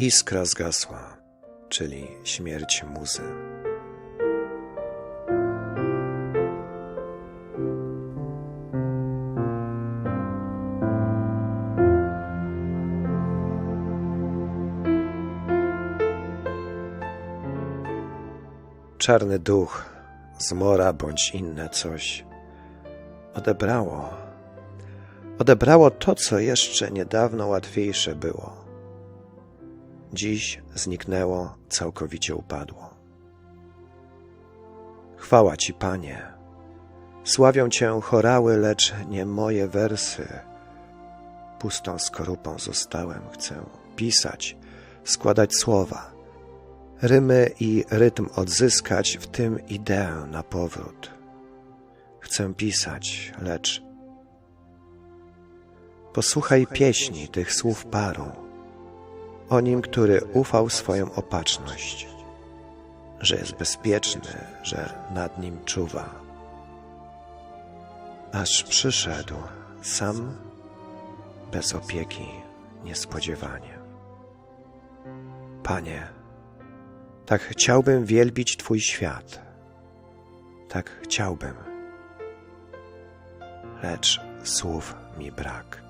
Iskra zgasła, czyli śmierć muzy. Czarny duch, zmora bądź inne coś odebrało. Odebrało to, co jeszcze niedawno łatwiejsze było. Dziś zniknęło, całkowicie upadło. Chwała Ci, Panie. Sławią Cię chorały, lecz nie moje wersy. Pustą skorupą zostałem, chcę pisać, składać słowa, rymy i rytm odzyskać, w tym ideę na powrót. Chcę pisać, lecz posłuchaj pieśni tych słów paru o nim, który ufał swoją opatrzność, że jest bezpieczny, że nad nim czuwa. Aż przyszedł sam bez opieki niespodziewanie. Panie, tak chciałbym wielbić Twój świat, tak chciałbym, lecz słów mi brak.